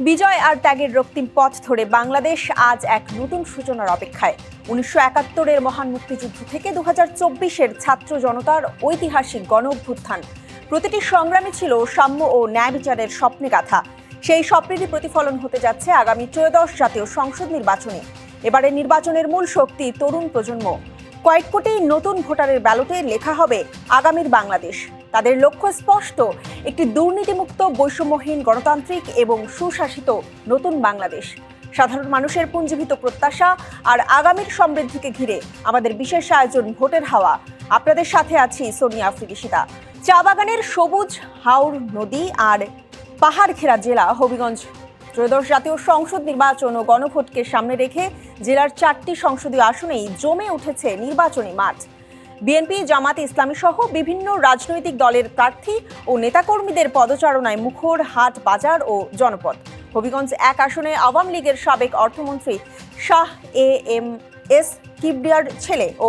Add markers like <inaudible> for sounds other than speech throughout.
বিজয় আর ত্যাগের রক্তিম পথ ধরে বাংলাদেশ আজ এক নতুন সূচনার অপেক্ষায়। উনিশশো একাত্তরের মহান মুক্তিযুদ্ধ থেকে দু হাজার চব্বিশের ছাত্র জনতার ঐতিহাসিক গণ অভ্যুত্থান। প্রতিটি সংগ্রামী ছিল সাম্য ও ন্যায় বিচারের স্বপ্নে গাথা। সেই স্বপ্নেরই প্রতিফলন হতে যাচ্ছে আগামী ত্রয়োদশ জাতীয় সংসদ নির্বাচনে। এবারে নির্বাচনের মূল শক্তি তরুণ প্রজন্ম। কয়েক কোটি নতুন ভোটারের ব্যালটে লেখা হবে আগামীর বাংলাদেশ। তাদের লক্ষ্য স্পষ্ট, একটি দুর্নীতিমুক্ত, বৈষম্যহীন গণতান্ত্রিক এবং সুশাসিত নতুন বাংলাদেশ। সাধারণ মানুষের পুঞ্জীভূত প্রত্যাশা আর আগামীর সমৃদ্ধিকে ঘিরে আমাদের বিশেষ আয়োজন ভোটের হাওয়া। আপনাদের সাথে আছি সোনিয়া আফ্রিদিশিতা চা বাগানের সবুজ হাওর নদী আর পাহাড় ঘেরা জেলা হবিগঞ্জ। ত্রয়োদশ জাতীয় সংসদ নির্বাচন ও গণভোটকে সামনে রেখে জেলার চারটি সংসদীয় আসনেই জমে উঠেছে নির্বাচনী মাঠ। বিএনপি, জামাত ইসলামী সহ বিভিন্ন রাজনৈতিক দলের প্রার্থী ও নেতাকর্মীদের পদচারণায় মুখর হাট বাজার ও জনপদ। হবিগঞ্জ এক আসনে আওয়ামী লীগের সাবেক অর্থমন্ত্রী শাহ এ এম এস কিবরিয়ার ছেলে ও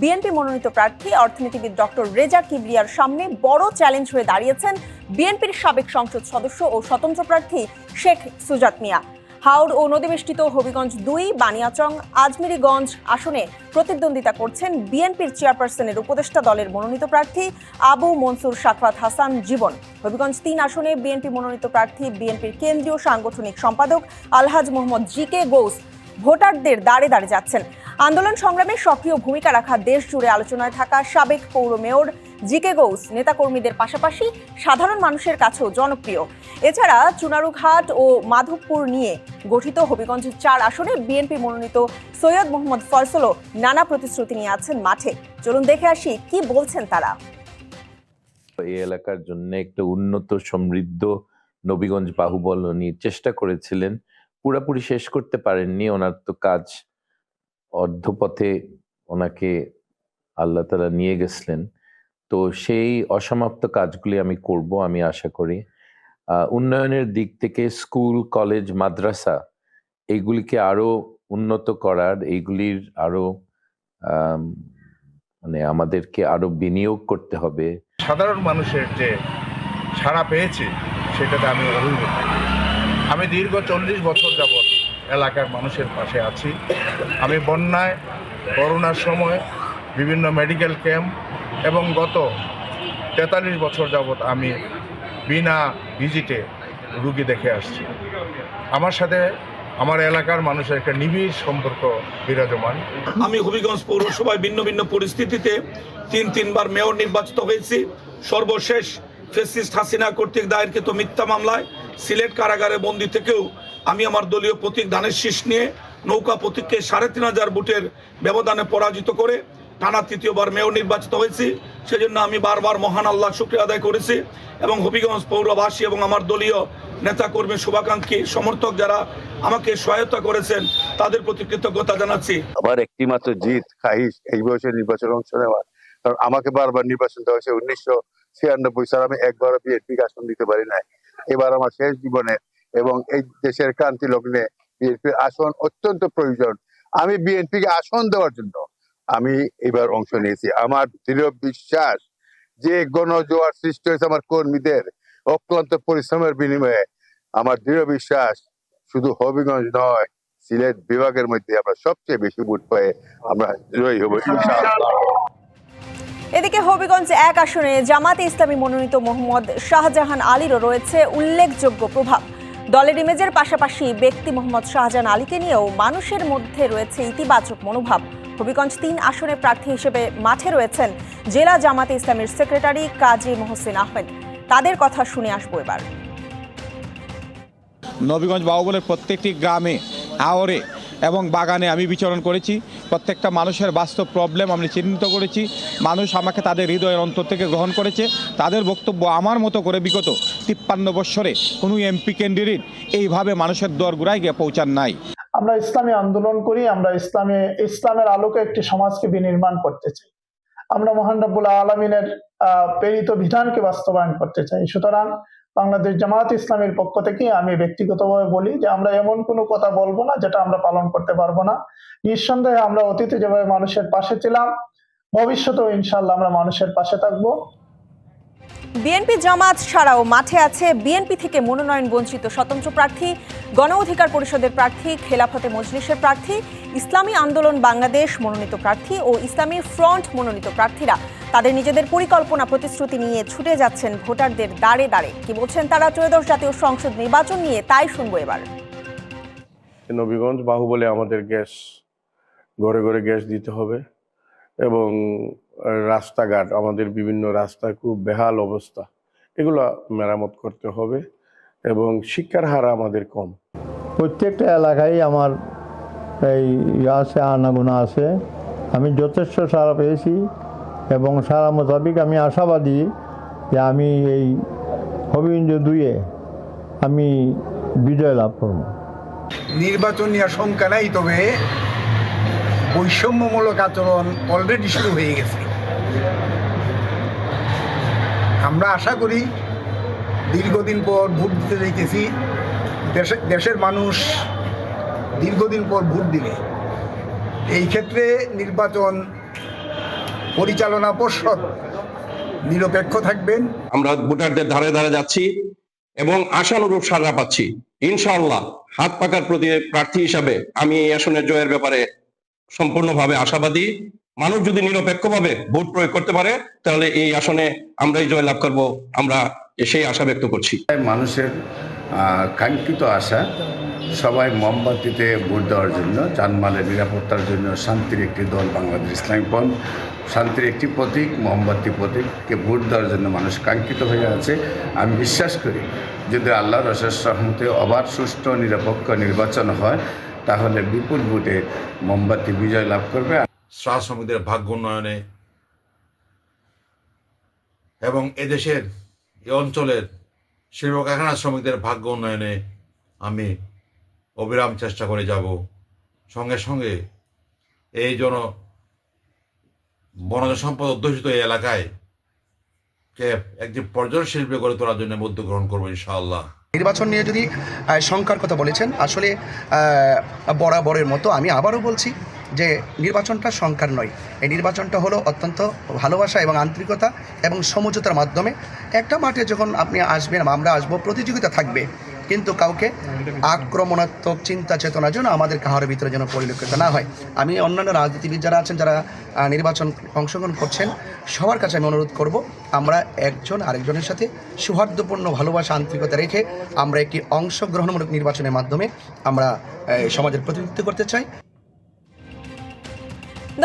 বিএনপি মনোনীত প্রার্থী অর্থনীতিবিদ ডক্টর রেজা কিবরিয়ার সামনে বড় চ্যালেঞ্জ হয়ে দাঁড়িয়েছেন বিএনপির সাবেক সংসদ সদস্য ও স্বতন্ত্র প্রার্থী শেখ সুজাত মিয়া। হাওড় ও নদীবেষ্টিত হবিগঞ্জ দুই, বানিয়াচং, আজমিরিগঞ্জ আসনে প্রতিদ্বন্দ্বিতা করছেন বিএনপির চেয়ারপারসনের উপদেষ্টা দলের মনোনীত প্রার্থী আবু মনসুর সাকরাত হাসান জীবন। হবিগঞ্জ তিন আসনে বিএনপি মনোনীত প্রার্থী বিএনপির কেন্দ্রীয় সাংগঠনিক সম্পাদক আলহাজ মোহাম্মদ জি কে গৌস ভোটারদের দাঁড়ে দাঁড়ে যাচ্ছেন। আন্দোলন সংগ্রামে সক্রিয় ভূমিকা রাখা দেশ জুড়ে আলোচনায় থাকা সাবেক পৌর মেয়র জিকে গৌস, নেতাকর্মীদের পাশাপাশি সাধারণ মানুষের কাছেও জনপ্রিয়। এছাড়া চুনারুঘাট ও মাধবপুর নিয়ে গঠিত হবিগঞ্জ চার আসনে বিএনপি মনোনীত সৈয়দ মোহাম্মদ ফয়সলও নানা প্রতিশ্রুতি নিয়ে আছেন মাঠে। চলুন দেখে আসি কি বলছেন তারা। এই এলাকার জন্য একটা উন্নত, সমৃদ্ধ নবীগঞ্জ বাহুবল উনি চেষ্টা করেছিলেন। পুরাপুরি শেষ করতে পারেননি, ওনার তো কাজ অর্ধপথে ওনাকে আল্লাহ তালা নিয়ে গেছিলেন। তো সেই অসমাপ্ত কাজগুলি আমি করব, আমি আশা করি। উন্নয়নের দিক থেকে স্কুল, কলেজ, মাদ্রাসা এইগুলিকে আরও উন্নত করার এইগুলির আরও মানে আমাদেরকে আরও বিনিয়োগ করতে হবে। সাধারণ মানুষের যে সাড়া পেয়েছে, সেটাতে আমি অভিভূত আমি দীর্ঘ চল্লিশ বছর যাবৎ এলাকার মানুষের পাশে আছি। আমি বন্যায়, করোনার সময় বিভিন্ন মেডিকেল ক্যাম্প এবং গত তেতাল্লিশ বছর যাবৎ আমি বিনা ভিজিটে রুগী দেখে আসছি। আমার সাথে আমার এলাকার মানুষের একটা নিবিড় সম্পর্ক বিরাজমান। আমি হবিগঞ্জ পৌরসভায় ভিন্ন ভিন্ন পরিস্থিতিতে তিন তিনবার মেয়র নির্বাচিত হয়েছি। সর্বশেষ ফেসিস্ট হাসিনা কর্তৃক দায়েরকৃত মিথ্যা মামলায় সিলেট কারাগারে বন্দি থেকেও আমি আমার দলীয় প্রতীক ধানের শীষ নিয়ে নৌকা প্রতীককে সাড়ে তিন হাজার ভোটের ব্যবধানে পরাজিত করে টানা তৃতীয়বার মেয়র নির্বাচিত হয়েছি। সেজন্য আমি বারবার মহান আল্লাহ শুক্রিয়া আদায় করেছি এবং হবিগঞ্জ পৌরবাসী এবং আমার দলীয় নেতাকর্মী শুভাকাঙ্ক্ষী, সমর্থক যারা আমাকে সহায়তা করেছেন, তাদের প্রতি কৃতজ্ঞতা জানাচ্ছি। আমার একটি মাত্র জিত খাহিস এই বয়সে নির্বাচনে অংশ নেওয়ার কারণ আমাকে বারবার নির্বাচন দেওয়া হয়েছে উনিশশো ছিয়ানব্বই সাল। আমি একবারও বিএনপি আসন দিতে পারি নাই। এবার আমার শেষ জীবনে এবং এই দেশের ক্রান্তি লগ্নে বিএনপির আসন অত্যন্ত প্রয়োজন। আমি বিএনপিকে আসন দেওয়ার জন্য আমি এবার অংশ নিয়েছি। আমার দৃঢ় বিশ্বাস যে গণজোয়ার সৃষ্টি হয়েছে আমার কর্মীদের অক্লান্ত পরিশ্রমের বিনিময়ে, আমার দৃঢ় বিশ্বাস শুধু হবিগঞ্জ নয়, সিলেট বিভাগের মধ্যে আমরা সবচেয়ে বেশি ভোট পেয়ে আমরা জয়ী হব এদিকে হবিগঞ্জ এক আসনে জামাতে ইসলামী মনোনীত মোহাম্মদ শাহজাহান আলীরও রয়েছে উল্লেখযোগ্য প্রভাব। দলের ইমেজের পাশাপাশি ব্যক্তি মোহাম্মদ শাহজাহান আলীকে নিয়েও মানুষের মধ্যে রয়েছে ইতিবাচক মনোভাব। হবিগঞ্জ তিন আসনে প্রার্থী হিসেবে মাঠে রয়েছেন জেলা জামাতে ইসলামের সেক্রেটারি কাজী মোহসেন আহমেদ। তাদের কথা শুনে আসব এবার। নবীগঞ্জ বাহুবলের প্রত্যেকটি গ্রামে আওরে এবং বাগানে আমি বিচরণ করেছি। প্রত্যেকটা মানুষের বাস্তব প্রবলেম আমি চিহ্নিত করেছি। মানুষ আমাকে তাদের হৃদয়ের অন্তর থেকে গ্রহণ করেছে। তাদের বক্তব্য আমার মতো করে বিগত তিপ্পান্ন বৎসরে কোনো এমপি ক্যান্ডিডেট এইভাবে মানুষের দোরগোড়ায় গিয়ে পৌঁছান নাই। আমরা ইসলামী আন্দোলন করি, আমরা ইসলামে, ইসলামের আলোকে একটি সমাজকে বিনির্মাণ করতে চাই। আমরা মহান রাব্বুল আলমিনের প্রেরিত বিধানকে বাস্তবায়ন করতে চাই। সুতরাং বাংলাদেশ জামাত ইসলামের পক্ষ থেকে আমি ব্যক্তিগতভাবে বলি যে আমরা এমন কোনো কথা বলব না যেটা আমরা পালন করতে পারব না। নিঃসন্দেহে আমরা অতীতে যেভাবে মানুষের পাশে ছিলাম, ভবিষ্যতেও ইনশাল্লাহ আমরা মানুষের পাশে থাকব। বিএনপি জামাত ছাড়াও মাঠে আছে বিএনপি থেকে মনোনয়ন বঞ্চিত স্বতন্ত্র প্রার্থী, গণ অধিকার পরিষদের প্রার্থী, খেলাফতে মজলিসের প্রার্থী, ইসলামী আন্দোলন বাংলাদেশ মনোনীত প্রার্থী ও ইসলামী ফ্রন্ট মনোনীত প্রার্থীরা তাদের নিজেদের পরিকল্পনা প্রতিশ্রুতি নিয়ে ছুটে যাচ্ছেন ভোটারদের দাঁড়ে দাঁড়ে কি বলছেন তারা? ত্রয়োদশ জাতীয় সংসদ নির্বাচন নিয়ে তাই শুনব এবার। নবীগঞ্জ বাহুবলে আমাদের গ্যাস ঘরে ঘরে গ্যাস দিতে হবে এবং রাস্তাঘাট আমাদের বিভিন্ন রাস্তা খুব বেহাল অবস্থা এগুলো মেরামত করতে হবে এবং শিক্ষার হার আমাদের কম। প্রত্যেকটা এলাকায় আমার এই ইয়ে আছে আনাগোনা আছে। আমি যথেষ্ট সারা পেয়েছি। এবং সারা মোতাবিক আমি আশাবাদী যে আমি এই হবিঞ্জ দুইয়ে আমি বিজয় লাভ করব। নির্বাচন নিয়ে শঙ্কা নাই, তবে বৈষম্যমূলক আচরণ অলরেডি শুরু হয়ে গেছে। আমরা আশা করি দীর্ঘদিন পর ভোট দিতে দেখেছি দেশে- দেশের মানুষ দীর্ঘদিন পর ভোট দিবে। এই ক্ষেত্রে নির্বাচন পরিচালনা পর্ষদ নিরপেক্ষ থাকবেন। আমরা ভোটারদের ধারে ধারে যাচ্ছি এবং আশানুরূপ সাড়া পাচ্ছি। ইনশাআল্লাহ হাত পাকার প্রতি প্রার্থী হিসাবে আমি এই আসনের জয়ের ব্যাপারে সম্পূর্ণভাবে আশাবাদী। মানুষ যদি নিরপেক্ষভাবে ভোট প্রয়োগ করতে পারে তাহলে এই আসনে আমরাই জয় লাভ করব। আমরা সেই আশা ব্যক্ত করছি। মানুষের কাঙ্ক্ষিত আশা সবাই মোমবাতিতে ভোট দেওয়ার জন্য জানমালের নিরাপত্তার জন্য শান্তির একটি দল বাংলাদেশ ইসলামিক ফ্রন্ট শান্তির একটি প্রতীক মোমবাতি প্রতীককে ভোট দেওয়ার জন্য মানুষ কাঙ্ক্ষিত হয়ে আছে। আমি বিশ্বাস করি, যদি আল্লাহ রসের রহমতে অবাধ, সুষ্ঠু, নিরপেক্ষ নির্বাচন হয়, তাহলে বিপুল ভোটে মোমবাতি বিজয় লাভ করবে। চা শ্রমিকদের ভাগ্য উন্নয়নে এবং এদেশের, এই অঞ্চলের শিল্প কারখানা শ্রমিকদের ভাগ্য উন্নয়নে আমি অবিরাম চেষ্টা করে যাব। সঙ্গে সঙ্গে এই জন বনজ সম্পদ অধ্যুষিত এই এলাকায় কে একটি পর্যটন শিল্পী গড়ে তোলার জন্য মধ্য গ্রহণ করব ইনশাআল্লাহ। নির্বাচন নিয়ে যদি শঙ্কার কথা বলেছেন, আসলে বরাবরের মতো আমি আবারও বলছি যে নির্বাচনটা শঙ্কার নয়। এই নির্বাচনটা হলো অত্যন্ত ভালোবাসা এবং আন্তরিকতা এবং সমঝোতার মাধ্যমে একটা মাঠে যখন আপনি আসবেন, আমরা আসব, প্রতিযোগিতা থাকবে কিন্তু কাউকে আক্রমণাত্মক চিন্তা চেতনার জন্য আমাদের কাহার ভিতরে যেন পরিলক্ষিত না হয়। আমি অন্যান্য রাজনীতিবিদ যারা আছেন, যারা নির্বাচন অংশগ্রহণ করছেন, সবার কাছে আমি অনুরোধ করব, আমরা একজন আরেকজনের সাথে সৌহার্দ্যপূর্ণ ভালোবাসা, আন্তরিকতা রেখে আমরা একটি অংশগ্রহণমূলক নির্বাচনের মাধ্যমে আমরা সমাজের প্রতিনিধিত্ব করতে চাই।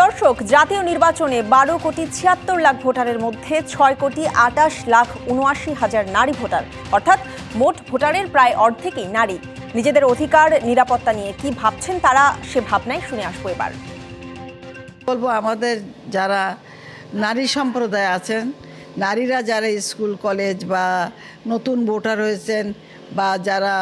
দর্শক, জাতীয় নির্বাচনে বারো কোটি ছিয়াত্তর লাখ ভোটারের মধ্যে ছয় কোটি আটাশ লাখ উনআশি হাজার নারী ভোটার। অর্থাৎ মোট ভোটারের প্রায় অর্ধেকই নারী। নিজেদের অধিকার, নিরাপত্তা নিয়ে কি ভাবছেন তারা, সে ভাবনায় শুনে আসব এবার। বলব, আমাদের যারা নারী সম্প্রদায় আছেন, নারীরা যারা স্কুল, কলেজ বা নতুন ভোটার হয়েছেন বা যারা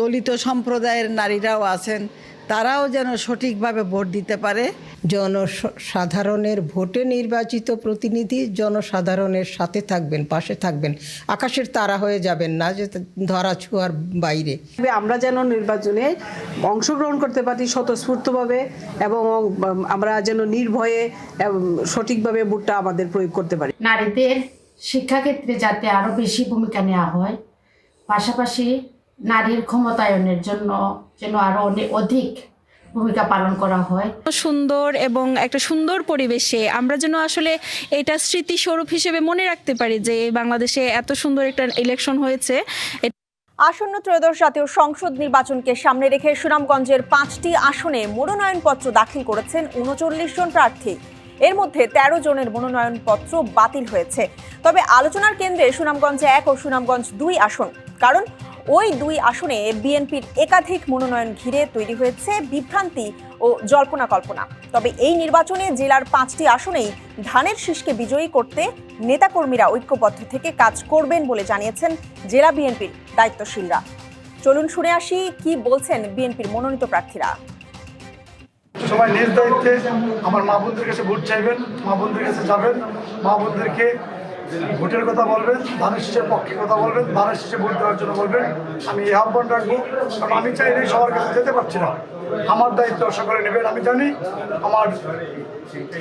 দলিত সম্প্রদায়ের নারীরাও আছেন তারাও যেন সঠিকভাবে ভোট দিতে পারে। জনসাধারণের ভোটে নির্বাচিত প্রতিনিধি জনসাধারণের সাথে থাকবেন পাশে থাকবেন। আকাশের তারা হয়ে যাবেন না যে ধরা ছোঁয়ার বাইরে। আমরা যেন নির্বাচনে অংশগ্রহণ করতে পারি স্বতঃস্ফূর্তভাবে এবং আমরা যেন নির্ভয়ে সঠিকভাবে ভোটটা আমাদের প্রয়োগ করতে পারি। নারীদের শিক্ষাক্ষেত্রে যাতে আরও বেশি ভূমিকা নেওয়া হয় পাশাপাশি নারীর ক্ষমতায়নের জন্য যেন আরও অনেক অধিক ভূমিকা পালন করা হয়। সুন্দর এবং একটা সুন্দর পরিবেশে আমরা যেন আসলে এটা স্মৃতিস্বরূপ হিসেবে মনে রাখতে পারি যে বাংলাদেশে এত সুন্দর একটা ইলেকশন হয়েছে। আসন্ন ত্রয়োদশ জাতীয় সংসদ নির্বাচনকে সামনে রেখে সুনামগঞ্জের পাঁচটি আসনে মনোনয়নপত্র দাখিল করেছেন উনচল্লিশ জন প্রার্থী। এর মধ্যে ১৩ জনের মনোনয়নপত্র বাতিল হয়েছে। তবে আলোচনার কেন্দ্রে সুনামগঞ্জ এক ও সুনামগঞ্জ দুই আসন। কারণ ওই দুই আসনে বিএনপির একাধিক মনোনয়ন ঘিরে তৈরি হয়েছে বিভ্রান্তি ও জল্পনা কল্পনা। তবে এই নির্বাচনে জেলার পাঁচটি আসনেই ধানের শীষকে বিজয়ী করতে নেতাকর্মীরা ঐক্যবদ্ধ থেকে কাজ করবেন বলে জানিয়েছেন জেলা বিএনপির দায়িত্বশীলরা। চলুন শুনে আসি কি বলছেন বিএনপির মনোনীত প্রার্থীরা। সবাই নিজ দায়িত্বে আমার মা বোনদের কাছে ভোট চাইবেন, মা বোনদের কাছে যাবেন, মা বোনদেরকে ভোটের কথা বলবেন ধানের শীষের পক্ষে কথা বলবেন ধানের শীষে ভোট দেওয়ার জন্য বলবেন। আমি এই আহ্বান রাখব, কারণ আমি চাইলেই সবার কাছে যেতে পারছি না। আমার দায়িত্ব সকলে নেবেন, আমি জানি আমার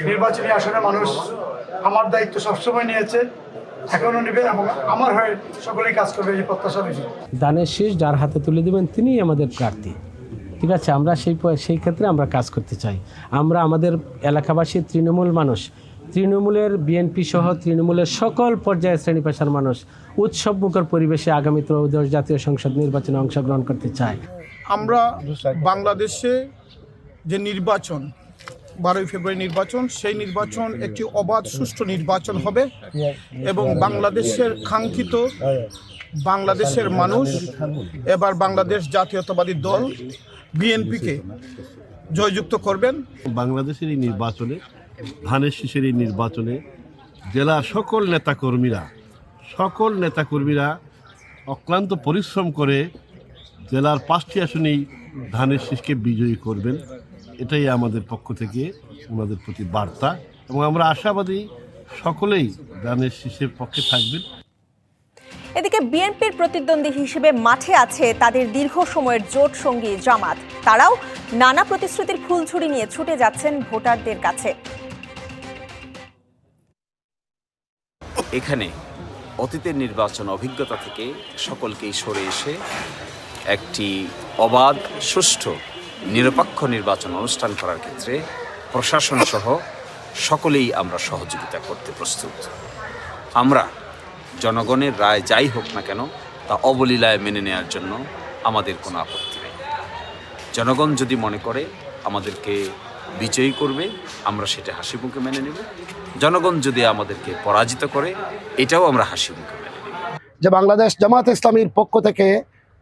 নির্বাচনী আসনে মানুষ আমার দায়িত্ব সবসময় নিয়েছে এখনও নেবে এবং আমার হয়ে সকলেই কাজ এই দানের শীষ যার হাতে তুলে দেবেন, তিনিই আমাদের প্রার্থী। ঠিক আছে, আমরা সেই সেই ক্ষেত্রে আমরা কাজ করতে চাই। আমরা আমাদের এলাকাবাসী তৃণমূল মানুষ তৃণমূলের বিএনপি সহ তৃণমূলের সকল পর্যায়ের শ্রেণি পেশার মানুষ উৎসব মুখর পরিবেশে আগামী ত্রয়োদশ জাতীয় সংসদ নির্বাচনে অংশগ্রহণ করতে চায়। আমরা বাংলাদেশে যে নির্বাচন বারোই ফেব্রুয়ারি নির্বাচন সেই নির্বাচন একটি অবাধ সুষ্ঠু নির্বাচন হবে এবং বাংলাদেশের কাঙ্ক্ষিত বাংলাদেশের মানুষ এবার বাংলাদেশ জাতীয়তাবাদী দল বিএনপিকে জয়যুক্ত করবেন। বাংলাদেশের এই নির্বাচনে ধানের শীষের এই নির্বাচনে জেলার সকল নেতাকর্মীরা সকল নেতাকর্মীরা অক্লান্ত পরিশ্রম করে জেলার পাঁচটি আসনেই ধানের শীষকে বিজয়ী করবেন। এটাই আমাদের পক্ষ থেকে ওনাদের প্রতি বার্তা এবং আমরা আশাবাদী সকলেই ধানের শীষের পক্ষে থাকবেন। এদিকে বিএনপির প্রতিদ্বন্দ্বী হিসেবে মাঠে আছে তাদের দীর্ঘ সময়ের জোট সঙ্গী জামাত। তারাও নানা প্রতিশ্রুতির ফুলঝুরি নিয়ে ছুটে যাচ্ছেন ভোটারদের কাছে। এখানে অতীতের নির্বাচন অভিজ্ঞতা থেকে সকলকেই সরে এসে একটি অবাধ, সুষ্ঠু, নিরপেক্ষ নির্বাচন অনুষ্ঠান করার ক্ষেত্রে প্রশাসন সহ সকলেই আমরা সহযোগিতা করতে প্রস্তুত। আমরা জনগণের রায় যাই হোক না কেন তা অবলীলায় মেনে নেওয়ার জন্য আমাদের কোনো আপত্তি নেই। জনগণ যদি মনে করে আমাদেরকে বিজয়ী করবে আমরা সেটা হাসি মুখে মেনে নেব। জনগণ যদি আমাদেরকে পরাজিত করে এটাও আমরা হাসি মুখে মেনে নেব। যে বাংলাদেশ জামাত ইসলামীর পক্ষ থেকে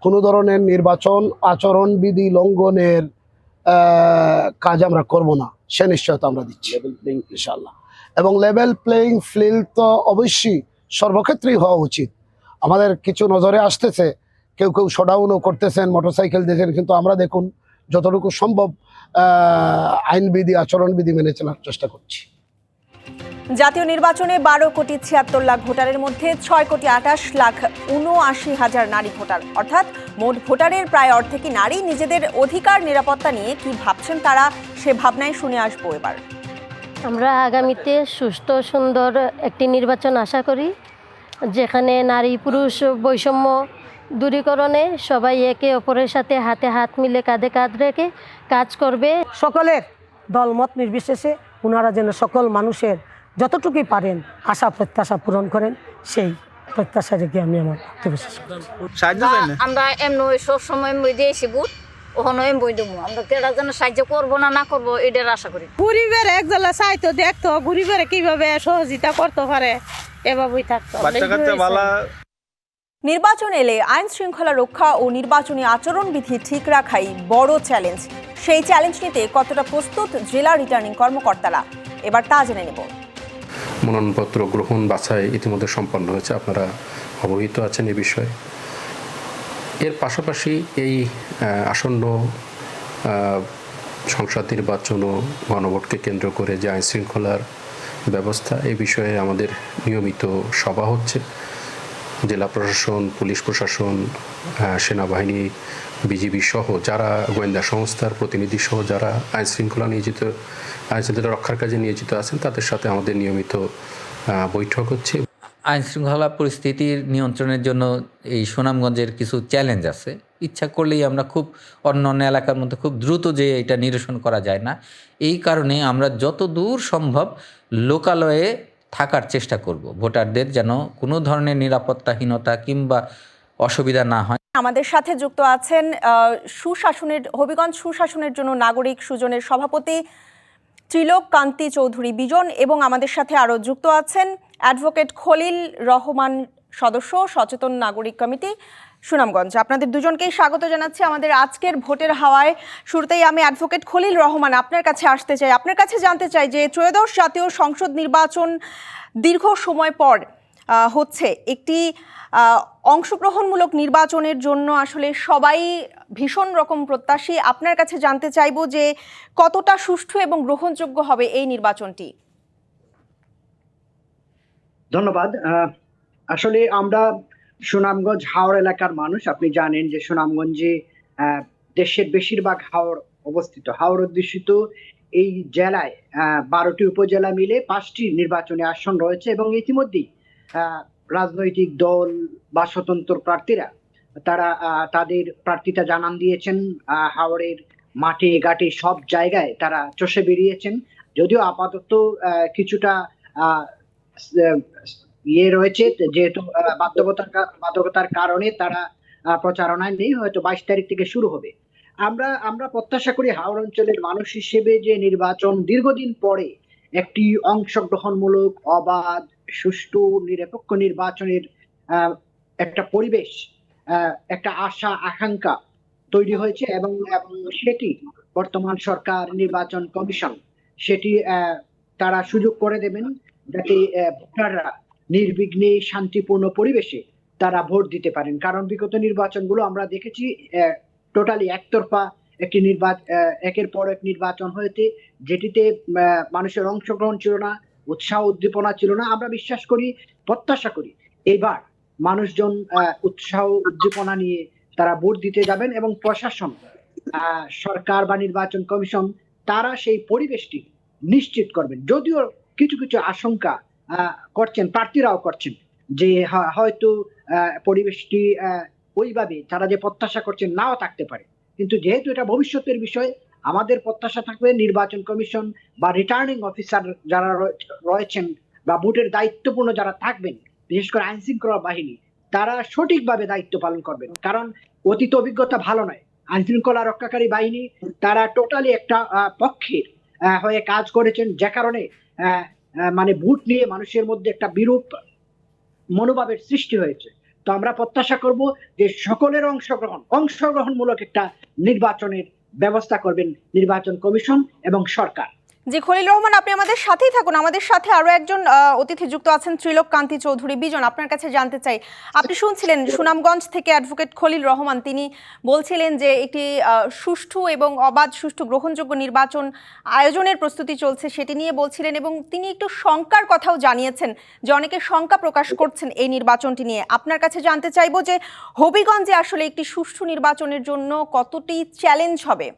কোনো ধরনের নির্বাচন আচরণবিধি লঙ্ঘনের কাজ আমরা করব না সে নিশ্চয়তা আমরা দিচ্ছি। ইনশাল্লাহ এবং লেভেল প্লেয়িং ফিল্ড তো অবশ্যই সর্বক্ষেত্রেই হওয়া উচিত। আমাদের কিছু নজরে আসতেছে কেউ কেউ শোডাউনও করতেছেন মোটরসাইকেল দিয়েছেন কিন্তু আমরা দেখুন যতটুকু সম্ভব আইনবিধি আচরণবিধি মেনে চলার চেষ্টা করছি। জাতীয় নির্বাচনে বারো কোটি ছিয়াত্তর লাখ ভোটারের মধ্যে ছয় কোটি আঠাশ লাখ উনআশি হাজার নারী ভোটার। অর্থাৎ মোট ভোটারের প্রায় অর্ধেকই নারী। নিজেদের অধিকার নিরাপত্তা নিয়ে কি ভাবছেন তারা সে ভাবনায় শুনে আসব এবার। আমরা আগামীতে সুস্থ সুন্দর একটি নির্বাচন আশা করি যেখানে নারী পুরুষ বৈষম্য দূরীকরণে সবাই একে অপরের সাথে হাতে হাত মিলে কাঁধে কাঁধ রেখে কাজ করবে। সকলের দলমত নির্বিশেষে ওনারা যেন সকল মানুষের যতটুকুই পারেন আশা প্রত্যাশা পূরণ করেন সেই প্রত্যাশা রেখে আমি আমার। আমরা এমনি সব সময় বই দিয়েছি বুট ওখানে এম বই দেবো। আমরা কেটা যেন সাহায্য করব না না করব এটার আশা করি। গরিবের একজলা চাইতো দেখতো গরিবের কীভাবে সহযোগিতা করতে পারে এভাবেই থাকতো। নির্বাচন এলে আইন শৃঙ্খলা রক্ষা ও নির্বাচনী আচরণবিধি ঠিক রাখাই বড় চ্যালেঞ্জ সেই চ্যালেঞ্জ নিতে কতটা প্রস্তুত জেলা রিটার্নিং কর্মকর্তারা? এবার তা জেনে নেব। মনোনয়নপত্র গ্রহণ বাছাই ইতিমধ্যে সম্পন্ন হয়েছে। আপনারা অবহিত আছেন এ বিষয়ে। এর পাশাপাশি এই আসন্ন সংসদ নির্বাচন ও গণভোটকে কেন্দ্র করে যে আইন শৃঙ্খলার ব্যবস্থা এই বিষয়ে আমাদের নিয়মিত সভা হচ্ছে। জেলা প্রশাসন, পুলিশ প্রশাসন সেনাবাহিনী, বিজিবি সহ যারা গোয়েন্দা সংস্থার প্রতিনিধি সহ যারা আইন শৃঙ্খলা নিয়োজিত, আইন শৃঙ্খলা রক্ষার কাজে নিয়োজিত আছেন, তাদের সাথে আমাদের নিয়মিত বৈঠক হচ্ছে। আইন শৃঙ্খলা পরিস্থিতির নিয়ন্ত্রণের জন্য এই সুনামগঞ্জের কিছু চ্যালেঞ্জ আছে। ইচ্ছা করলেই আমরা খুব অন্য অন্য এলাকার মধ্যে খুব দ্রুত যে এটা নিরসন করা যায় না। এই কারণে আমরা যত দূর সম্ভব লোকালয়ে থাকার চেষ্টা করব। ভোটারদের যেন কোনো ধরনের নিরাপত্তাহীনতা কিংবা অসুবিধা না হয়। আমাদের সাথে যুক্ত আছেন সুশাসনের, হবিগঞ্জ সুশাসনের জন্য নাগরিক সুজনের সভাপতি ত্রিলোক কান্তি চৌধুরী বিজন এবং আমাদের সাথে আরও যুক্ত আছেন অ্যাডভোকেট খলিল রহমান সদস্য, সচেতন নাগরিক কমিটি। সুনামগঞ্জ। আপনাদের দুজনকেই স্বাগত জানাচ্ছি আমাদের আজকের ভোটের হাওয়ায়। শুরুতেই আমি অ্যাডভোকেট খলিল রহমান আপনার কাছে আসতে চাই। আপনার কাছে জানতে চাই যে ত্রয়োদশ জাতীয় সংসদ নির্বাচন দীর্ঘ সময় পর হচ্ছে। একটি অংশগ্রহণমূলক নির্বাচনের জন্য আসলে সবাই ভীষণ রকম প্রত্যাশী। আপনার কাছে জানতে চাইব যে কতটা সুষ্ঠু এবং গ্রহণযোগ্য হবে এই নির্বাচনটি? ধন্যবাদ। আসলে আমরা সুনামগঞ্জ হাওড় এলাকার মানুষ, আপনি জানেন যে সুনামগঞ্জে দেশের বেশিরভাগ হাওড় অবস্থিত। হাওড় অধ্যুষিত এই জেলায় বারোটি উপজেলা মিলে পাঁচটি নির্বাচনী আসন রয়েছে এবং ইতিমধ্যেই রাজনৈতিক দল বা স্বতন্ত্র প্রার্থীরা, তারা তাদের প্রার্থীতা জানান দিয়েছেন হাওড়ের মাঠে, ঘাটে সব জায়গায় তারা চষে বেরিয়েছেন। যদিও আপাতত কিছুটা ইয়ে রয়েছে যেহেতু বাধ্যকতার বাধ্যকতার কারণে তারা প্রচারণায় নেই, হয়তো বাইশ তারিখ থেকে শুরু হবে। আমরা আমরা প্রত্যাশা করি হাওড় অঞ্চলের মানুষ হিসেবে যে নির্বাচন দীর্ঘদিন পরে একটি অংশগ্রহণমূলক, অবাধ, সুষ্ঠু, নিরপেক্ষ নির্বাচনের একটা পরিবেশ একটা আশা, আকাঙ্ক্ষা তৈরি হয়েছে এবং সেটি বর্তমান সরকার নির্বাচন কমিশন, সেটি তারা সুযোগ করে দেবেন যাতে ভোটাররা নির্বিঘ্নে শান্তিপূর্ণ পরিবেশে তারা ভোট দিতে পারেন। কারণ বিগত নির্বাচনগুলো আমরা দেখেছি টোটালি একতরফা একটি নির্বাচন একের পর এক নির্বাচন হয়েছে, যেটিতে মানুষের অংশগ্রহণ ছিল না, উৎসাহ উদ্দীপনা ছিল না। আমরা বিশ্বাস করি, প্রত্যাশা করি, এবার মানুষজন উৎসাহ উদ্দীপনা নিয়ে তারা ভোট দিতে যাবেন এবং প্রশাসন সরকার বা নির্বাচন কমিশন, তারা সেই পরিবেশটি নিশ্চিত করবেন। যদিও কিছু কিছু আশঙ্কা করছেন, প্রার্থীরাও করছেন যে হয়তো পরিবেশটি ওইভাবে তারা যে প্রত্যাশা করছেন নাও থাকতে পারে। কিন্তু যেহেতু এটা ভবিষ্যতের বিষয়, আমাদের প্রত্যাশা থাকবে নির্বাচন কমিশন বা রিটার্নিং অফিসার যারা রয়েছেন বা ভোটের দায়িত্বপূর্ণ যারা থাকবেন, বিশেষ করে আইন শৃঙ্খলা বাহিনী, তারা সঠিকভাবে দায়িত্ব পালন করবেন। কারণ অতীত অভিজ্ঞতা ভালো নয়। আইন শৃঙ্খলা রক্ষাকারী বাহিনী, তারা টোটালি একটা পক্ষের হয়ে কাজ করেছেন যে কারণে মানে ভোট নিয়ে মানুষের মধ্যে একটা বিরূপ মনোভাবের সৃষ্টি হয়েছে। তো আমরা প্রত্যাশা করব যে সকলের অংশগ্রহণ, অংশগ্রহণমূলক একটা নির্বাচনের ব্যবস্থা করবেন নির্বাচন কমিশন এবং সরকার। জি খলিল রহমান, আপনি আমাদের সাথেই থাকুন। আমাদের সাথে আরও একজন অতিথি যুক্ত আছেন, ত্রিলোক কান্তি চৌধুরী। বিজন, আপনার কাছে জানতে চাই, আপনি শুনছিলেন সুনামগঞ্জ থেকে অ্যাডভোকেট খলিল রহমান, তিনি বলছিলেন যে একটি সুষ্ঠু এবং অবাধ সুষ্ঠু গ্রহণযোগ্য নির্বাচন আয়োজনের প্রস্তুতি চলছে, সেটি নিয়ে বলছিলেন এবং তিনি একটু শঙ্কার কথাও জানিয়েছেন যে অনেকে শঙ্কা প্রকাশ করছেন এই নির্বাচনটি নিয়ে। আপনার কাছে জানতে চাইব যে হবিগঞ্জে আসলে একটি সুষ্ঠু নির্বাচনের জন্য কতটি চ্যালেঞ্জ হবে?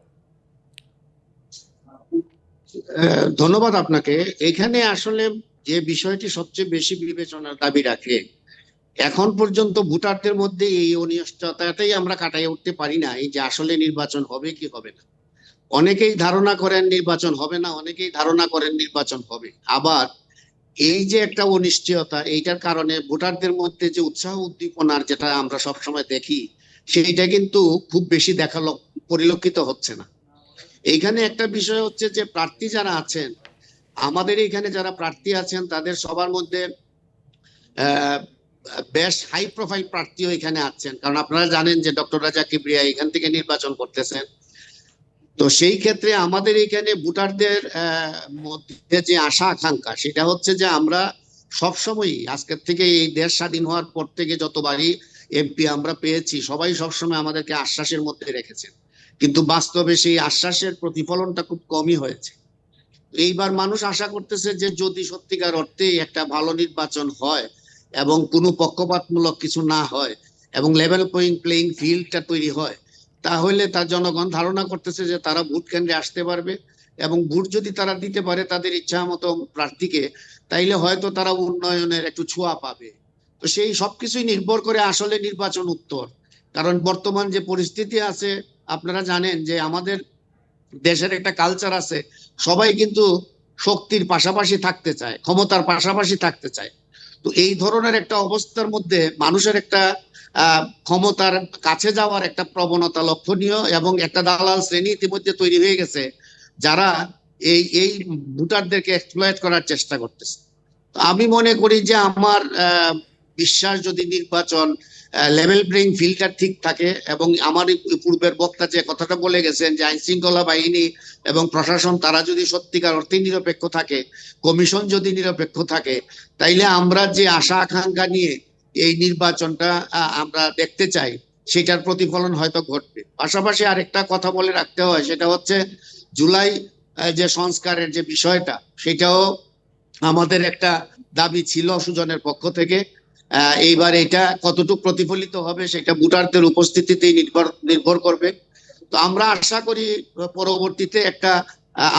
ধন্যবাদ আপনাকে। এখানে আসলে যে বিষয়টি সবচেয়ে বেশি বিবেচনার দাবি রাখে, এখন পর্যন্ত ভোটারদের মধ্যে এই অনিশ্চয়তাটাই আমরা কাটাই উঠতে পারি না এই যে আসলে নির্বাচন হবে কি হবে না। অনেকেই ধারণা করেন নির্বাচন হবে না, অনেকেই ধারণা করেন নির্বাচন হবে। আবার এই যে একটা অনিশ্চয়তা, এইটার কারণে ভোটারদের মধ্যে যে উৎসাহ উদ্দীপনার যেটা আমরা সবসময় দেখি, সেইটা কিন্তু খুব বেশি দেখা পরিলক্ষিত হচ্ছে না। এইখানে একটা বিষয় হচ্ছে যে প্রার্থী যারা আছেন, আমাদের এখানে যারা প্রার্থী আছেন, তাদের সবার মধ্যে বেশ হাই প্রোফাইল প্রার্থীও এখানে আছেন। কারণ আপনারা জানেন যে ডক্টর রাজা কিবরিয়া এখান থেকে নির্বাচন করতেছেন। তো সেই ক্ষেত্রে আমাদের এখানে ভোটারদের মধ্যে যে আশা আকাঙ্ক্ষা, সেটা হচ্ছে যে আমরা সবসময়ই, আজকের থেকে এই দেশ স্বাধীন হওয়ার পর থেকে যতবারই এমপি আমরা পেয়েছি, সবাই সবসময় আমাদেরকে আশ্বাসের মধ্যে রেখেছেন। কিন্তু বাস্তবে সেই আশ্বাসের প্রতিফলনটা খুব কমই হয়েছে। এইবার মানুষ আশা করতেছে যে যদি সত্যিকার অর্থে একটা ভালো নির্বাচন হয় এবং কোনো পক্ষপাতমূলক কিছু না হয় এবং লেভেল প্লেইং প্লেইং ফিল্ডটা তৈরি হয়, তাহলে তার জনগণ ধারণা করতেছে যে তারা ভোট কেন্দ্রে আসতে পারবে এবং ভোট যদি তারা দিতে পারে তাদের ইচ্ছা মতো প্রার্থীকে, তাইলে হয়তো তারা উন্নয়নের একটু ছোঁয়া পাবে। তো সেই সবকিছুই নির্ভর করে আসলে নির্বাচন উত্তর। কারণ বর্তমান যে পরিস্থিতি আছে আপনারা জানেন যে আমাদের দেশের একটা কালচার আছে, সবাই কিন্তু শক্তির পাশাপাশি থাকতে চায়, ক্ষমতার পাশাপাশি থাকতে চায়। তো এই ধরনের একটা অবস্থার মধ্যে মানুষের একটা ক্ষমতার কাছে যাওয়ার একটা প্রবণতা লক্ষণীয় এবং একটা দালাল শ্রেণি ইতিমধ্যে তৈরি হয়ে গেছে, যারা এই এই ভোটারদেরকে এক্সপ্লয়েট করার চেষ্টা করতেছে। আমি মনে করি যে আমার বিশ্বাস যদি নির্বাচন লেভেল প্লেইং ফিল্ডটা ঠিক থাকে এবং আমার পূর্বের বক্তা যে কথাটা বলে গেছেন যে আইন শৃঙ্খলা বাহিনী এবং প্রশাসন, তারা যদি সত্যিকার অর্থে নিরপেক্ষ থাকে কমিশন যদি নিরপেক্ষ থাকে, তাইলে আমরা যে আশা আকাঙ্ক্ষা নিয়ে এই নির্বাচনটা আমরা দেখতে চাই, সেটার প্রতিফলন হয়তো ঘটবে। পাশাপাশি আরেকটা কথা বলে রাখতে হয়, সেটা হচ্ছে জুলাই যে সংস্কারের যে বিষয়টা, সেটাও আমাদের একটা দাবি ছিল সুজনের পক্ষ থেকে এইবার এটা কতটুকু প্রতিফলিত হবে সেটা ভোটারদের উপস্থিতিতেই নির্ভর নির্ভর করবে। তো আমরা আশা করি পরবর্তীতে একটা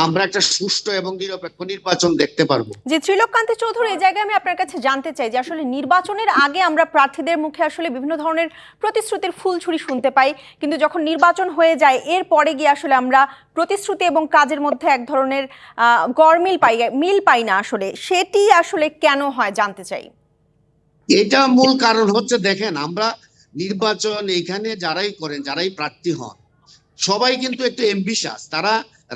আমরা একটা সুষ্ঠু এবং নিরপেক্ষ নির্বাচন দেখতে পারব। যে ত্রিলোককান্তি চৌধুরী এই জায়গায় আমি আপনার কাছে জানতে চাই যে আসলে নির্বাচনের আগে আমরা প্রার্থীদের মুখে আসলে বিভিন্ন ধরনের প্রতিশ্রুতির ফুলছুরি শুনতে পাই। কিন্তু যখন নির্বাচন হয়ে যায় এর পরে গিয়ে আসলে আমরা প্রতিশ্রুতি এবং কাজের মধ্যে এক ধরনের আহ, গড়মিল পাই মিল পাই না আসলে। সেটি আসলে কেন হয় জানতে চাই। এটা মূল কারণ হচ্ছে দেখেন, আমরা নির্বাচন এখানে যারাই করেন, যারাই প্রার্থী হন, সবাই কিন্তু একটু এম্বিশাস তারা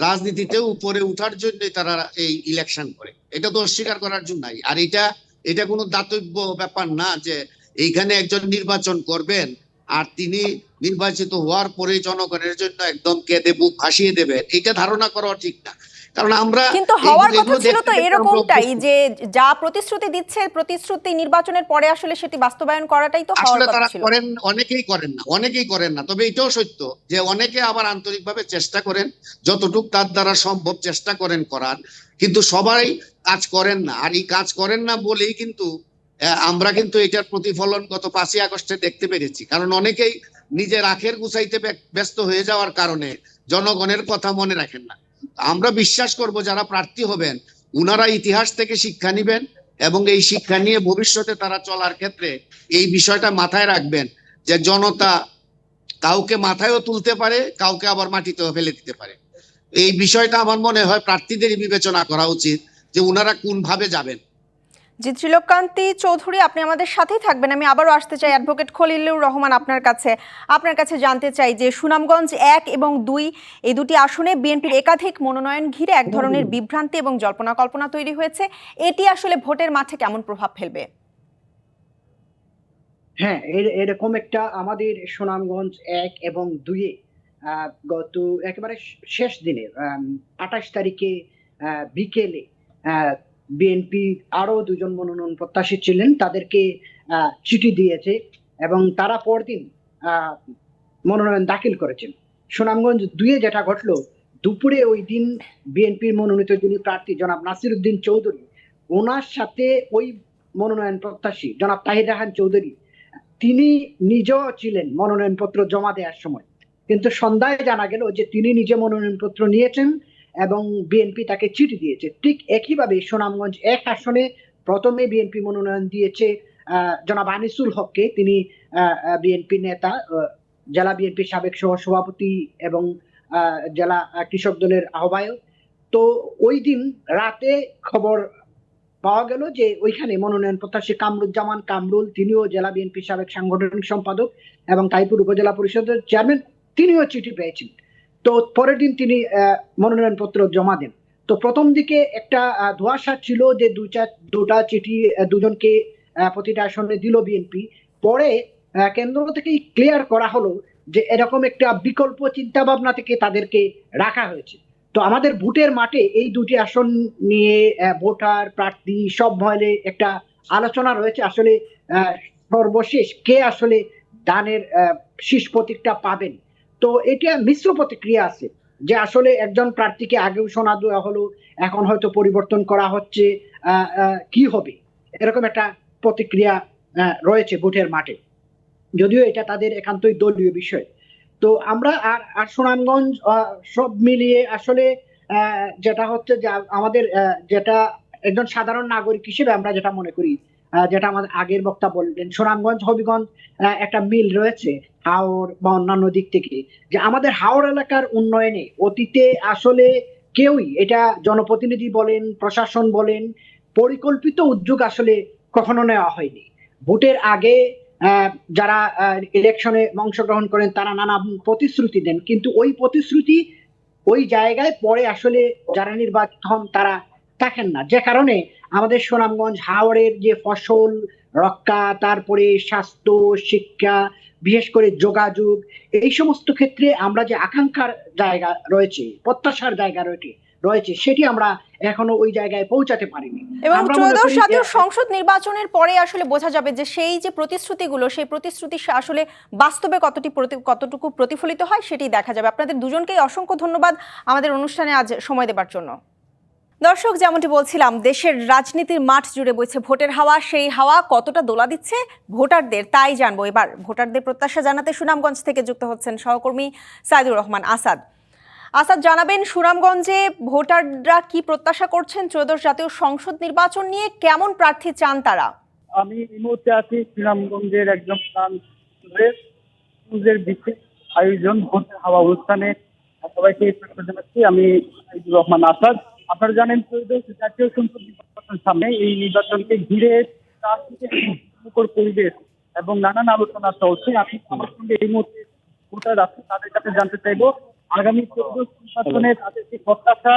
রাজনীতিতে উপরে উঠার জন্য তারা এই ইলেকশন করে। এটা তো অস্বীকার করার জন্য নাই। আর এটা এটা কোনো দাতব্য ব্যাপার না যে এইখানে একজন নির্বাচন করবেন আর তিনি নির্বাচিত হওয়ার পরে জনগণের জন্য একদম কেঁদে বুক ভাসিয়ে দেবেন। এটা ধারণা করা ঠিক না। কারণ আমরা কিন্তু হওয়ার কথা ছিল তো এরকমটাই যে যা প্রতিশ্রুতি দিচ্ছে প্রতিশ্রুতি নির্বাচনের পরে আসলে সেটি বাস্তবায়ন করাটাই তো হওয়ার কথা ছিল। করেন অনেকেই করেন না অনেকেই করেন না। তবে এটাও সত্য যে অনেকে আবার আন্তরিকভাবে চেষ্টা করেন যতটুক তার দ্বারা সম্ভব চেষ্টা করেন করার কিন্তু সবাই কাজ করেন না। আর এই কাজ করেন না বলেই কিন্তু আমরা কিন্তু এটার প্রতিফলন গত পাঁচই আগস্টে দেখতে পেরেছি। কারণ অনেকেই নিজের আখের গুছাইতে ব্যস্ত হয়ে যাওয়ার কারণে জনগণের কথা মনে রাখেন না। আমরা বিশ্বাস করব যারা প্রার্থী হবেন, উনারা ইতিহাস থেকে শিক্ষা নিবেন এবং এই শিক্ষা নিয়ে ভবিষ্যতে তারা চলার ক্ষেত্রে এই বিষয়টা মাথায় রাখবেন যে জনতা কাউকে মাথায়ও তুলতে পারে, কাউকে আবার মাটিতেও ফেলে দিতে পারে। এই বিষয়টা আমার মনে হয় প্রার্থীদেরই বিবেচনা করা উচিত যে উনারা কোন ভাবে যাবেন। জি ত্রিলোককান্তি চৌধুরী, আপনি আমাদের সাথেই থাকবেন। আমি আবারও আসতে চাই অ্যাডভোকেট খলিলুর রহমান আপনার কাছে। আপনার কাছে জানতে চাই যে সুনামগঞ্জ এক এবং দুই, এই দুটি আসনে বিএনপির একাধিক মনোনয়ন ঘিরে এক ধরনের বিভ্রান্তি এবং জল্পনা কল্পনা তৈরি হয়েছে। এটি আসলে ভোটের মাঠে কেমন প্রভাব ফেলবে? হ্যাঁ এর- এরকম একটা আমাদের সুনামগঞ্জ এক এবং দুইয়ে গত একেবারে শেষ দিনে আঠাশ তারিখে বিকেলে বিএনপি আরও দুজন মনোনয়ন প্রত্যাশী ছিলেন, তাদেরকে চিঠি দিয়েছে এবং তারা পরদিন মনোনয়ন দাখিল করেছেন। সুনামগঞ্জ দুইয়ে যেটা ঘটলো, দুপুরে ওই দিন বিএনপির মনোনীত যিনি প্রার্থী জনাব নাসিরুদ্দিন চৌধুরী, ওনার সাথে ওই মনোনয়ন প্রত্যাশী জনাব তাহির রাহান চৌধুরী, তিনি নিজেও ছিলেন মনোনয়নপত্র জমা দেওয়ার সময়। কিন্তু সন্ধ্যায় জানা গেল যে তিনি নিজে মনোনয়নপত্র নিয়েছেন এবং বিএনপি তাকে চিঠি দিয়েছে। ঠিক একইভাবে সুনামগঞ্জ এক আসনে প্রথমে বিএনপি মনোনয়ন দিয়েছে জনাব আনিসুল হককে। তিনি বিএনপি নেতা জেলা বিএনপির সাবেক সহ সভাপতি এবং জেলা কৃষক দলের আহ্বায়ক। তো ওই দিন রাতে খবর পাওয়া গেল যে ওইখানে মনোনয়ন প্রত্যাশী কামরুজ্জামান কামরুল, তিনিও জেলা বিএনপির সাবেক সাংগঠনিক সম্পাদক এবং তাইপুর উপজেলা পরিষদের চেয়ারম্যান, তিনিও চিঠি পেয়েছেন। তো পরের দিন তিনি মনোনয়নপত্র জমা দেন। তো প্রথম দিকে একটা ধোঁয়াশা ছিল যে দুইটা দুটা চিঠি দুজনকে প্রতিটা আসনে দিল বিএনপি। পরে কেন্দ্র থেকেই ক্লিয়ার করা হলো যে এরকম একটা বিকল্প চিন্তা ভাবনা থেকে তাদেরকে রাখা হয়েছে। তো আমাদের ভোটের মাঠে এই দুটি আসন নিয়ে ভোটার, প্রার্থী সব মহলে একটা আলোচনা রয়েছে। আসলে সর্বশেষ কে আসলে দানের শীষ প্রতীকটা পাবেন? তো এটা মিশ্র প্রতিক্রিয়া আছে যে আসলে একজন প্রার্থীকে আগেও শোনা দেওয়া হলো, এখন হয়তো পরিবর্তন করা হচ্ছে কি হবে? এরকম একটা প্রতিক্রিয়া রয়েছে ভোটের মাঠে। যদিও এটা তাদের একান্তই দলীয় বিষয়। তো আমরা আর আর সুনামগঞ্জ সব মিলিয়ে আসলে যেটা হচ্ছে যে আমাদের যেটা একজন সাধারণ নাগরিক হিসেবে আমরা যেটা মনে করি যেটা আমাদের আগের বক্তা বললেন। সুনামগঞ্জ, হবিগঞ্জ একটা মিল রয়েছে হাওর বা অন্যান্য দিক থেকে। যে আমাদের হাওর এলাকার উন্নয়নে অতীতে আসলে কেউই, এটা জনপ্রতিনিধি বলেন, প্রশাসন বলেন, পরিকল্পিত উদ্যোগ আসলে কখনো নেওয়া হয়নি। ভোটের আগে যারা ইলেকশনে অংশগ্রহণ করেন, তারা নানা প্রতিশ্রুতি দেন। কিন্তু ওই প্রতিশ্রুতি ওই জায়গায় পরে আসলে যারা নির্বাচিত হন, তারা থাকেন না। যে কারণে আমাদের সুনামগঞ্জ হাওড়ের যে ফসল রক্ষা তারপরে স্বাস্থ্য শিক্ষা বিশেষ করে যোগাযোগ এই সমস্ত ক্ষেত্রে আমরা যে আকাঙ্ক্ষার জায়গা রয়েছে প্রত্যাশার জায়গা রয়েছে রয়েছে সেটি আমরা এখনও ওই জায়গায় পৌঁছাতে পারিনি। এবং ত্রয়োদশ জাতীয় সংসদ নির্বাচনের পরে আসলে বোঝা যাবে যে সেই যে প্রতিশ্রুতিগুলো সেই প্রতিশ্রুতি আসলে বাস্তবে কতটি প্রতি- কতটুকু প্রতিফলিত হয় সেটি দেখা যাবে। আপনাদের দুজনকেই অসংখ্য ধন্যবাদ আমাদের অনুষ্ঠানে আজ সময় দেবার জন্য। দর্শক, যেমনটি বলছিলাম, দেশের রাজনীতির মাঠ জুড়ে বইছে ভোটের হাওয়া। সেই হাওয়া কতটা দোলা দিচ্ছে? ভোটারদের, তাই জানব। এবার ভোটারদের প্রত্যাশা জানাতে সুনামগঞ্জ থেকে যুক্ত হচ্ছেন সহকর্মী সাইদুর রহমান আসাদ। আসাদ, জানাবেন সুনামগঞ্জে ভোটাররা কি প্রত্যাশা করছেন? ত্রয়োদশ জাতীয় সংসদ নির্বাচন নিয়ে কেমন প্রার্থী চান তারা? আমি এই মুহূর্তে আছি একদম প্রাণ বিশেষ আয়োজন ভোট হাওয়া অনুষ্ঠানে সবাইকে জানাচ্ছি। আমি আইজুর রহমান আসাদ। আপনারা জানেন জাতীয় সংসদ নির্বাচনের সামনে এই নির্বাচনকে ঘিরে মুখর পরিবেশ এবং নানান আলোচনা চলছে। আমি আমার সঙ্গে এই মুহূর্তে ভোটার আছে তাদের কাছে জানতে চাইব। আগামী ত্রয়োদশ নির্বাচনে তাদের কি প্রত্যাশা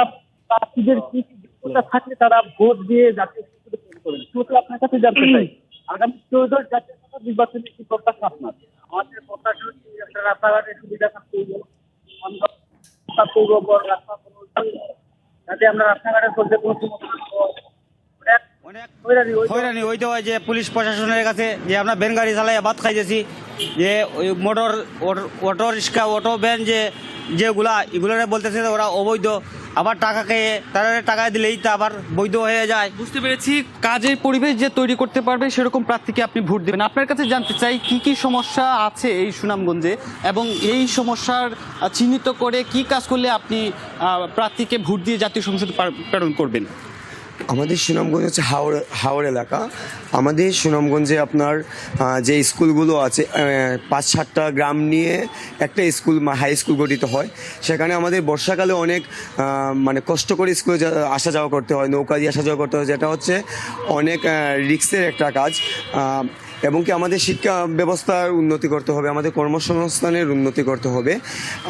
প্রার্থীদের কি যোগ্যতা থাকলে তারা ভোট দিয়ে জাতীয় সংসদে প্রেরণ করবেন শুধু আপনার কাছে জানতে চাই। আগামী ত্রয়োদশ জাতীয় সংসদ নির্বাচনে কি প্রত্যাশা আপনার? আমাদের প্রত্যাশা হচ্ছে রাস্তাঘাটের সুবিধা থাকতে হইব রাস্তা করব রাস্তা করব, যাতে আমরা রাস্তাঘাটে চলতে হয়। হয়রানি হইতে- হয় যে পুলিশ প্রশাসনের কাছে যে আমরা ভ্যান গাড়ি চালাই ভাত খাইতেছি, যে ওই motor auto rickshaw auto van যে, যেগুলা, এগুলোরে বলতেছে ওরা অবৈধ আবার টাকা খেয়ে, তারা টাকা দিলেই তো আবার বৈধ হয়ে যায়। বুঝতে পেরেছি, কাজের পরিবেশ যে তৈরি করতে পারবে, সেরকম প্রার্থীকে আপনি ভোট দেবেন। আপনার কাছে জানতে চাই, কি কি সমস্যা আছে এই সুনামগঞ্জে? এবং এই সমস্যার চিহ্নিত করে কি কাজ করলে আপনি প্রার্থীকে ভোট দিয়ে জাতীয় সংসদ প্রেরণ করবেন? আমাদের সুনামগঞ্জ হচ্ছে হাওড় হাওড় এলাকা। আমাদের সুনামগঞ্জে আপনার যে স্কুলগুলো আছে পাঁচ সাতটা গ্রাম নিয়ে একটা স্কুল হাই স্কুল গঠিত হয়। সেখানে আমাদের বর্ষাকালে অনেক মানে কষ্ট করে স্কুলে আসা যাওয়া করতে হয়, নৌকা দিয়ে আসা যাওয়া করতে হয়। যেটা হচ্ছে অনেক রিক্সের একটা কাজ। এবং কি আমাদের শিক্ষা ব্যবস্থার উন্নতি করতে হবে আমাদের কর্মসংস্থানের উন্নতি করতে হবে।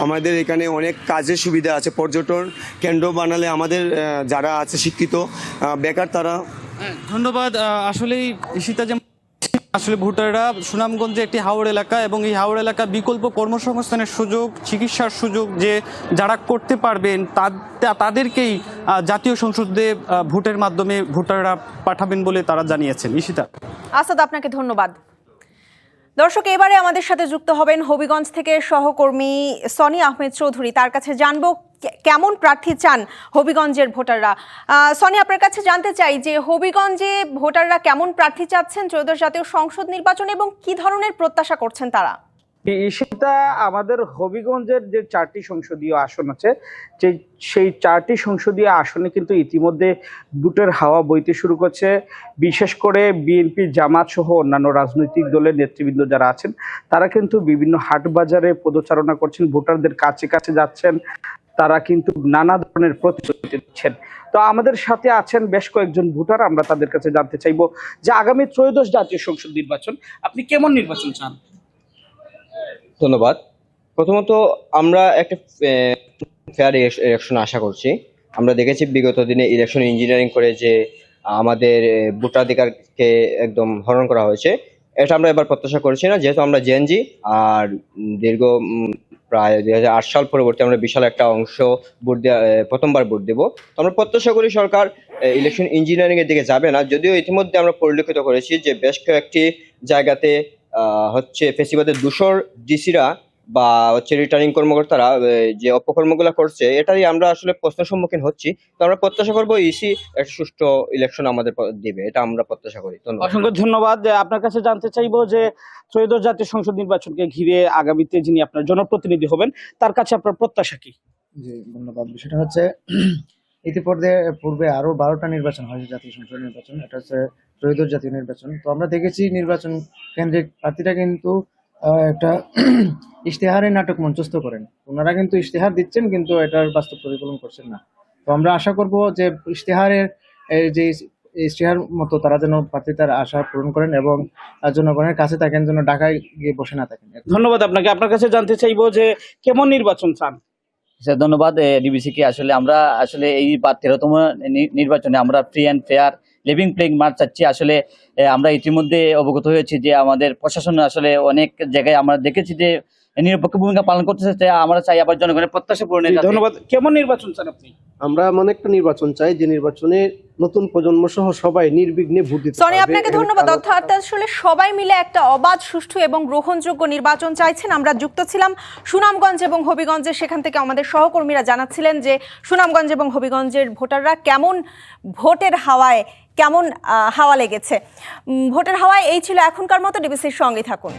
আমাদের এখানে অনেক কাজের সুবিধা আছে পর্যটন কেন্দ্র বানালে আমাদের যারা আছে শিক্ষিত বেকার তারা হ্যাঁ, ধন্যবাদ। আসলেই ঈশিতা যে আসলে ভোটাররা সুনামগঞ্জে একটি হাওড় এলাকা এবং এই হাওড় এলাকা বিকল্প কর্মসংস্থানের সুযোগ, চিকিৎসার সুযোগ যে যারা করতে পারবেন তাদেরকেই জাতীয় সংসদে ভোটের মাধ্যমে ভোটাররা পাঠাবেন বলে তারা জানিয়েছেন। ঈশিতা। আসাদ, আপনাকে ধন্যবাদ। দর্শক, এবারে আমাদের সাথে যুক্ত হবেন হবিগঞ্জ থেকে সহকর্মী সনি আহমেদ চৌধুরী। তার কাছে জানব কেমন প্রার্থী চান হবিগঞ্জের ভোটাররা? সনি, আপনার কাছে জানতে চাই যে হবিগঞ্জে ভোটাররা কেমন প্রার্থী চাচ্ছেন? ত্রয়োদশ জাতীয় সংসদ নির্বাচন এবং কি ধরনের প্রত্যাশা করছেন তারা? সেটা আমাদের হবিগঞ্জের যে চারটি সংসদীয় আসন আছে, যে, সেই চারটি সংসদীয় আসনে কিন্তু ইতিমধ্যে বুটের হাওয়া বইতে শুরু করছে। বিশেষ করে বিএনপি জামাত সহ অন্যান্য রাজনৈতিক দলের নেতৃবৃন্দ যারা আছেন, তারা কিন্তু বিভিন্ন হাট বাজারে পদচারণা করছেন, ভোটারদের কাছে কাছে যাচ্ছেন। তারা কিন্তু নানা ধরনের প্রতিশ্রুতি দিচ্ছেন। তো আমাদের সাথে আছেন বেশ কয়েকজন ভোটার, আমরা তাদের কাছে জানতে চাইব যে আগামী ত্রয়োদশ জাতীয় সংসদ নির্বাচন, আপনি কেমন নির্বাচন চান? ধন্যবাদ। প্রথমত আমরা একটা ফেয়ার ইলেকশন আশা করছি। আমরা দেখেছি বিগত দিনে ইলেকশন ইঞ্জিনিয়ারিং করে যে আমাদের ভোটাধিকারকে একদম হরণ করা হয়েছে। এটা আমরা এবার প্রত্যাশা করছি না, যেহেতু আমরা জেএনজি আর দীর্ঘ প্রায় দুই হাজার আট সাল পরবর্তী আমরা বিশাল একটা অংশ ভোট দেওয়া প্রথমবার ভোট দেবো। তো আমরা প্রত্যাশা করি সরকার ইলেকশন ইঞ্জিনিয়ারিং এর দিকে যাবে না। যদিও ইতিমধ্যে আমরা পরিলক্ষিত করেছি যে বেশ কয়েকটি জায়গাতে হচ্ছে ফেসিবাদের দূষর ডিসিরা বা হচ্ছে রিটার্নিং কর্মকর্তারা যে অপকর্মগুলো করছে এটাই আমরা আসলে প্রশ্নের সম্মুখীন হচ্ছি। তো আমরা প্রত্যাশা করব ইসি একটা সুষ্ঠু ইলেকশন আমাদের দিবে। এটা আমরা প্রত্যাশা করি। ধন্যবাদ। অসংখ্য ধন্যবাদ। আপনার কাছে জানতে চাইব যে ত্রয়োদশ জাতীয় সংসদ নির্বাচনকে ঘিরে আগামীতে যিনি আপনার জনপ্রতিনিধি হবেন, তার কাছে আপনার প্রত্যাশা কি? ধন্যবাদ। বিষয়টা হচ্ছে, ইতিপূর্বে, পূর্বে আরও বারোটা নির্বাচন হয়েছে জাতীয় সংসদ নির্বাচন, এটা হচ্ছে ত্রয়োদশ জাতীয় নির্বাচন। তো আমরা দেখেছি নির্বাচন কেন্দ্রিক প্রার্থীরা কিন্তু একটা <clears throat> ইশতেহারের নাটক মঞ্চস্থ করেন। ওনারা কিন্তু ইশতেহার দিচ্ছেন, কিন্তু এটার বাস্তব প্রতিফলন করছেন না। তো আমরা আশা করব যে ইশতেহারের যে ইশতেহার মতো তারা যেন প্রার্থীতার আশা পূরণ করেন এবং জনগণের কাছে থাকেন যেন ঢাকায় গিয়ে বসে না থাকেন। ধন্যবাদ আপনাকে। আপনার কাছে জানতে চাইব যে কেমন নির্বাচন চান? স্যার ধন্যবাদ ডিবিসিকে আসলে আমরা আসলে এই বা তেরোতম নি- নির্বাচনে আমরা free and fair living playing মাঠ চাচ্ছি। আসলে আমরা ইতিমধ্যে অবগত হয়েছি যে আমাদের প্রশাসন আসলে অনেক জায়গায় আমরা দেখেছি যে নিরপেক্ষ ভূমিকা পালন করতেছে আমরা চাই আবার জনগণের প্রত্যাশা পূরণের ধন্যবাদ। কেমন নির্বাচন চান আপনি? আমরা এমন একটা নির্বাচন চাই যে নির্বাচনে নতুন প্রজন্ম সহ সবাই নির্বিঘ্নে ভোট দিতে সনি পারবে আপনাকে ধন্যবাদ। অর্থাৎ আসলে সবাই মিলে একটা অবাধ সুষ্ঠু এবং গ্রহণযোগ্য নির্বাচন চাইছেন। আমরা যুক্ত ছিলাম সুনামগঞ্জ এবং হবিগঞ্জে সেখান থেকে আমাদের সহকর্মীরা জানাচ্ছিলেন যে সুনামগঞ্জ এবং হবিগঞ্জের ভোটাররা কেমন ভোটের হাওয়ায় কেমন হাওয়া লেগেছে। ভোটের হাওয়ায় এই ছিল এখনকার মতো। ডিবিসির সঙ্গে থাকুন।